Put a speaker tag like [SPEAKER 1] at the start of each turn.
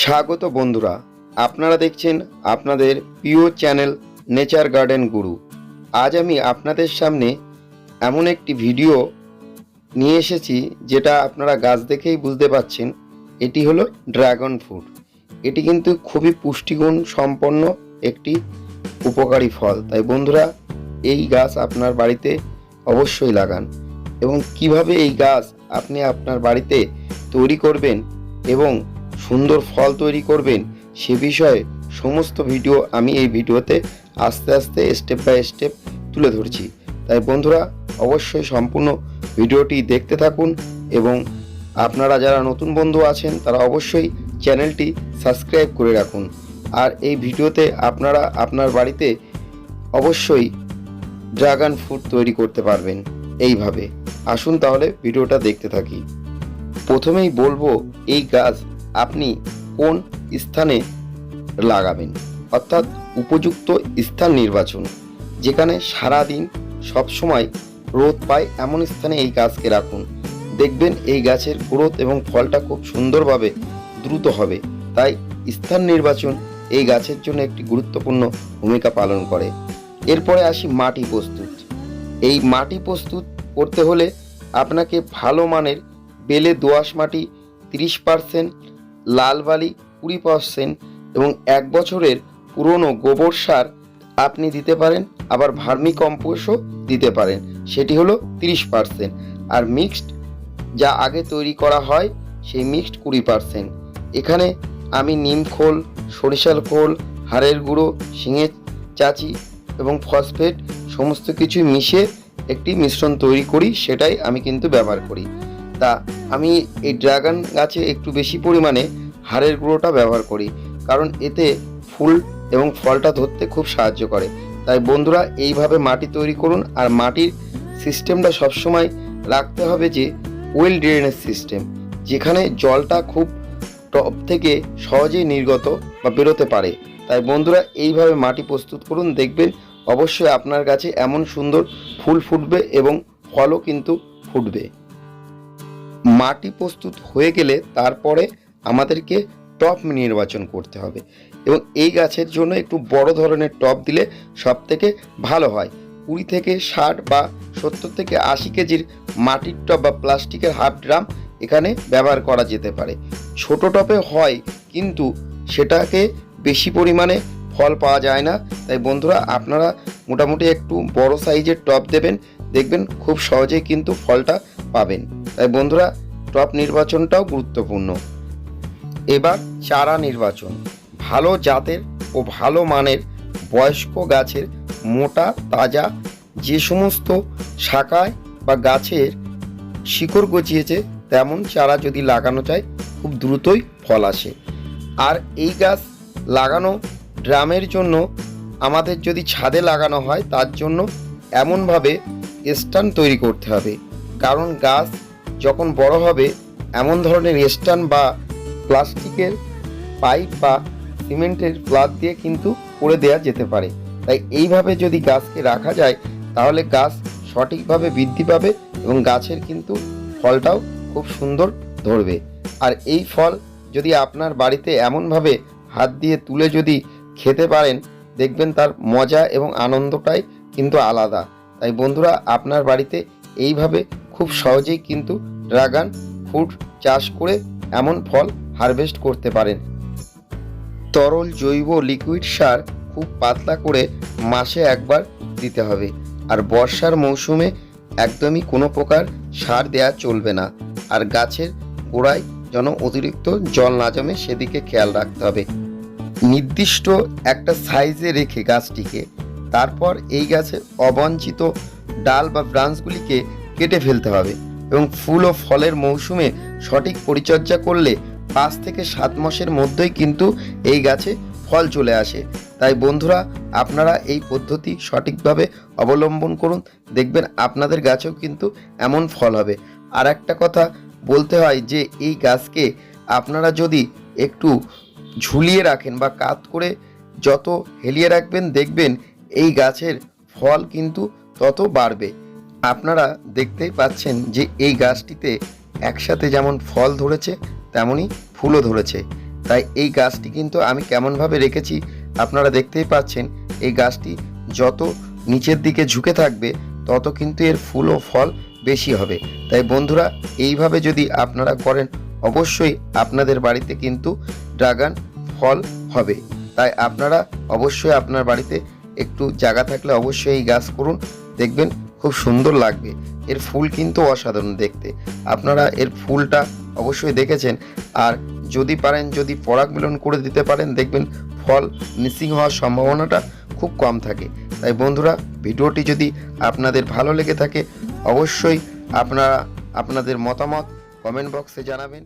[SPEAKER 1] স্বাগত বন্ধুরা, আপনারা দেখছেন আপনাদের প্রিয় চ্যানেল নেচার গার্ডেন গুরু। আজ আমি আপনাদের সামনে এমন একটি ভিডিও নিয়ে এসেছি যেটা আপনারা গাছ দেখেই বুঝতে পাচ্ছেন, এটি হলো ড্রাগন ফ্রুট। এটি কিন্তু খুবই পুষ্টিগুণ সম্পন্ন একটি উপকারী ফল। তাই বন্ধুরা, এই গাছ আপনার বাড়িতে অবশ্যই লাগান এবং কীভাবে এই গাছ আপনি আপনার বাড়িতে তৈরি করবেন এবং সুন্দর ফল তৈরি করবেন, সে বিষয়ে সমস্ত ভিডিও আমি এই ভিডিওতে আস্তে আস্তে স্টেপ বাই স্টেপ তুলে ধরছি। তাই বন্ধুরা, অবশ্যই সম্পূর্ণ ভিডিওটি দেখতে থাকুন এবং আপনারা যারা নতুন বন্ধু আছেন, তারা অবশ্যই চ্যানেলটি সাবস্ক্রাইব করে রাখুন। আর এই ভিডিওতে আপনারা আপনার বাড়িতে অবশ্যই ড্রাগন ফ্রুট তৈরি করতে পারবেন, এইভাবে। আসুন তাহলে ভিডিওটা দেখতে থাকি। প্রথমেই বলব, এই গাছ আপনি কোন স্থানে লাগাবেন? অর্থাৎ উপযুক্ত স্থান নির্বাচন, যেখানে সারাদিন সবসময় রোদ পায়, এমন স্থানে এই গাছকে রাখুন। দেখবেন এই গাছের গ্রোথ এবং ফলটা খুব সুন্দরভাবে দ্রুত হবে। তাই স্থান নির্বাচন এই গাছের জন্য একটি গুরুত্বপূর্ণ ভূমিকা পালন করে। এরপরে আসি মাটি প্রস্তুত। এই মাটি প্রস্তুত করতে হলে আপনাকে ভালো মানের বেলে দোআঁশ মাটি তিরিশ পার্সেন্ট লাল বালি কুড়ি পার্সেন্ট এবং এক বছরের পুরনো গোবর সার আপনি দিতে পারেন, আবার ভার্মি কম্পোস্টও দিতে পারেন। সেটি হলো তিরিশ পার্সেন্ট। আর মিক্সড যা আগে তৈরি করা হয়, সেই মিক্সড কুড়ি পার্সেন্ট। এখানে আমি নিম খোল, সরিষার খোল, হাড়ের গুঁড়ো, শিঙের চাচি এবং ফসফেট সমস্ত কিছু মিশিয়ে একটি মিশ্রণ তৈরি করি, সেটাই আমি কিন্তু ব্যবহার করি। তা আমি এই ড্রাগন গাছে একটু বেশি পরিমাণে হাড়ের গুঁড়োটা ব্যবহার করি, কারণ এতে ফুল এবং ফলটা ধরতে খুব সাহায্য করে। তাই বন্ধুরা, এইভাবে মাটি তৈরি করুন আর মাটির সিস্টেমটা সবসময় রাখতে হবে যে ওয়েল ড্রেনেজ সিস্টেম, যেখানে জলটা খুব টপ থেকে সহজেই নির্গত বা বেরোতে পারে। তাই বন্ধুরা, এইভাবে মাটি প্রস্তুত করুন, দেখবেন অবশ্যই আপনার কাছে এমন সুন্দর ফুল ফুটবে এবং ফলও কিন্তু ফুটবে। মাটি প্রস্তুত হয়ে গেলে তারপরে আমাদেরকে টপ নির্বাচন করতে হবে। এবং এই গাছের জন্য একটু বড় ধরনের টপ দিলে সব থেকে ভালো হয়। কুড়ি থেকে ষাট বা সত্তর থেকে আশি কেজির মাটির টপ বা প্লাস্টিকের হাফ ড্রাম এখানে ব্যবহার করা যেতে পারে। ছোট টপে হয়, কিন্তু সেটাকে বেশি পরিমাণে ফল পাওয়া যায় না। তাই বন্ধুরা, আপনারা মোটামুটি একটু বড় সাইজের টপ দেবেন। দেখবেন খুব সহজেই কিন্তু ফলটা পাবেন। তাই বন্ধুরা টপ নির্বাচনটাও গুরুত্বপূর্ণ। এবার চারা নির্বাচন। ভালো জাতের ও ভালো মানের বয়স্ক গাছের মোটা, তাজা যে সমস্ত শাখায় বা গাছের শিকড় গজিয়েছে, তেমন চারা যদি লাগানো যায়, খুব দ্রুতই ফল আসে। আর এই গাছ লাগানো ড্রামের জন্য আমাদের যদি ছাদে লাগানো হয়, তার জন্য এমনভাবে স্ট্যান্ড তৈরি করতে হবে। কারণ গাছ যখন বড় হবে, এমন ধরনের স্ট্যান্ড বা প্লাস্টিকের পাইপ বা সিমেন্টের প্লাগ দিয়ে কিন্তু করে দেওয়া যেতে পারে। তাই এইভাবে যদি গাছকে রাখা যায়, তাহলে গাছ সঠিকভাবে বৃদ্ধি পাবে এবং গাছের কিন্তু ফলটাও খুব সুন্দর ধরবে। আর এই ফল যদি আপনার বাড়িতে এমনভাবে হাত দিয়ে তুলে যদি খেতে পারেন, দেখবেন তার মজা এবং আনন্দটাই কিন্তু আলাদা। তাই বন্ধুরা, আপনার বাড়িতে এইভাবে খুব সহজেই কিন্তু ড্রাগন ফ্রুট চাষ করে এমন ফল হারভেস্ট করতে পারেন। তরল জৈব লিকুইড সার খুব পাতলা করে মাসে একবার দিতে হবে আর বর্ষার মৌসুমে একদমই কোনো প্রকার সার দেয়া চলবে না আর গাছের গোড়ায় যেন অতিরিক্ত জল না জমে সেদিকে খেয়াল রাখতে হবে। নির্দিষ্ট একটা সাইজে রেখে গাছটিকে, তারপর এই গাছের অবাঞ্ছিত ডাল বা ব্রাঞ্চগুলিকে কেটে ফেলতে হবে এবং ফুল ও ফলের মৌসুমে সঠিক পরিচর্যা করলে পাঁচ থেকে সাত মাসের মধ্যেই কিন্তু এই গাছে ফল চলে আসে। তাই বন্ধুরা, আপনারা এই পদ্ধতি সঠিকভাবে অবলম্বন করুন। দেখবেন আপনাদের গাছেও কিন্তু এমন ফল হবে। আর একটা কথা বলতে হয় যে, এই গাছকে আপনারা যদি একটু ঝুলিয়ে রাখেন বা কাত করে যত হেলিয়ে রাখবেন, দেখবেন এই গাছের ফল কিন্তু তত বাড়বে। আপনারা দেখতেই পাচ্ছেন যে এই গাছটিতে একসাথে যেমন ফল ধরেছে, তেমনই ফুলও ধরেছে। তাই এই গাছটি কিন্তু আমি কেমনভাবে রেখেছি, আপনারা দেখতেই পাচ্ছেন, এই গাছটি যত নিচের দিকে ঝুঁকে থাকবে, তত কিন্তু এর ফুল ও ফল বেশি হবে। তাই বন্ধুরা, এইভাবে যদি আপনারা করেন, অবশ্যই আপনাদের বাড়িতে কিন্তু ড্রাগন ফল হবে। তাই আপনারা অবশ্যই আপনার বাড়িতে একটু জায়গা থাকলে অবশ্যই এই গাছ করুন। দেখবেন খুব সুন্দর লাগবে। এর ফুল কিন্তু অসাধারণ দেখতে। আপনারা এর ফুলটা অবশ্যই দেখেছেন। আর যদি পারেন, যদি পরাগ মিলন করে দিতে পারেন, দেখবেন ফল মিসিং হওয়ার সম্ভাবনাটা খুব কম থাকে। তাই বন্ধুরা, ভিডিওটি যদি আপনাদের ভালো লেগে থাকে, অবশ্যই আপনারা, আপনাদের মতামত কমেন্ট বক্সে জানাবেন।